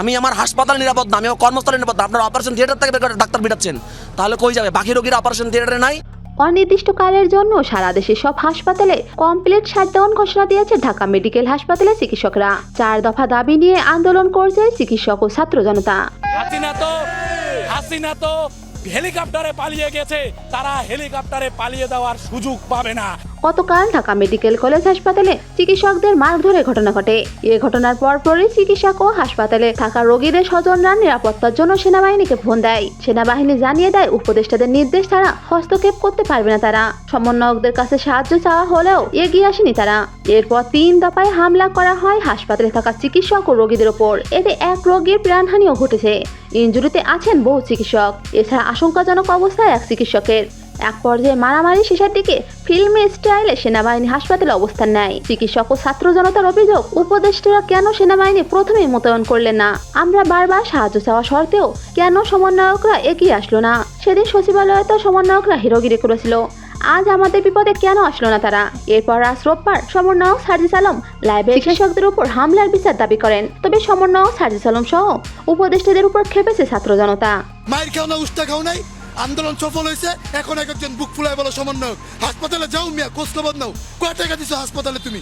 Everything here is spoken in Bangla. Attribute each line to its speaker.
Speaker 1: আমি আমার হাসপাতাল নিরাপদ না আমি আমার কর্মস্থলে নিরাপদ না। আপনারা অপারেশন থিয়েটার থেকে বের করে ডাক্তার বিটাচ্ছেন। তাহলে কই যাবে? বাকি রোগীরা অপারেশন থিয়েটারে নাই?
Speaker 2: অনির্দিষ্টকালের জন্য সারা দেশের সব হাসপাতালে কমপ্লিট শাটডাউন ঘোষণা দিয়েছে ঢাকা মেডিকেল হাসপাতালে চিকিৎসকরা। চার দফা দাবি নিয়ে আন্দোলন করছে চিকিৎসক ও ছাত্র জনতা।
Speaker 3: হাসিনা তো হাসিনা তো হেলিকপ্টারে পালিয়ে গেছে। তারা হেলিকপ্টারে পালিয়ে দেওয়ার সুযোগ পাবে না।
Speaker 2: গতকাল ঢাকা মেডিকেল কলেজ হাসপাতালে চিকিৎসকদের মারধরের ঘটনা ঘটে। এ ঘটনার পরপরই চিকিৎসক ও হাসপাতালে থাকা রোগীদের স্বজনরা নিরাপত্তার জন্য সেনাবাহিনীকে ফোন দেয়। সেনাবাহিনী জানিয়ে দেয়, উপদেষ্টাদের নির্দেশ ছাড়া হস্তক্ষেপ করতে পারবে না তারা। সমন্বয়কদের কাছে সাহায্য চাওয়া হলেও এগিয়ে আসেনি তারা। এরপর তিন দফায় হামলা করা হয় হাসপাতালে থাকা চিকিৎসক ও রোগীদের ওপর। এতে এক রোগীর প্রাণহানিও ঘটেছে। ইনজুরিতে আছেন বহু চিকিৎসক। এছাড়া আশঙ্কাজনক অবস্থায় এক চিকিৎসকের। এক পর্যায়ে মারামারি শেষের দিকে ফিল্মি স্টাইলে সেনাবাহিনী হাসপাতালে অবস্থান নেয়। চিকিৎসক ও ছাত্র জনতার অভিযোগ উপদেষ্টারা কেন সেনাবাহিনী প্রথমেই মোতায়েন করলেন না? আমরা বারবার সাহায্য চাওয়া সত্ত্বেও কেন সমন্বয়করা এগিয়ে আসলো না? সেদিন সচিবালয়ে তো সমন্বয়করা হিরোগিরি করেছিল। আজ আমাদের বিপদে কেন আসলো না তারা? এরপর আজ রোববার সমন্বয়ক সার্জিস আলম লাইভে চিকিৎসকদের উপর হামলার বিচার দাবি করেন। তবে সমন্বয়ক সার্জিস আলম সহ উপদেষ্টাদের উপর খেপেছে ছাত্র জনতা।
Speaker 4: মায়ের খাও না উস্তা খাও নাই? আন্দোলন সফল হয়েছে, এখন এক একজন বুক ফুলায় বলো সমন্বয়ক। হাসপাতালে যাও মিয়া, খোঁজ নাও। কয় টাকা দিছো হাসপাতালে তুমি?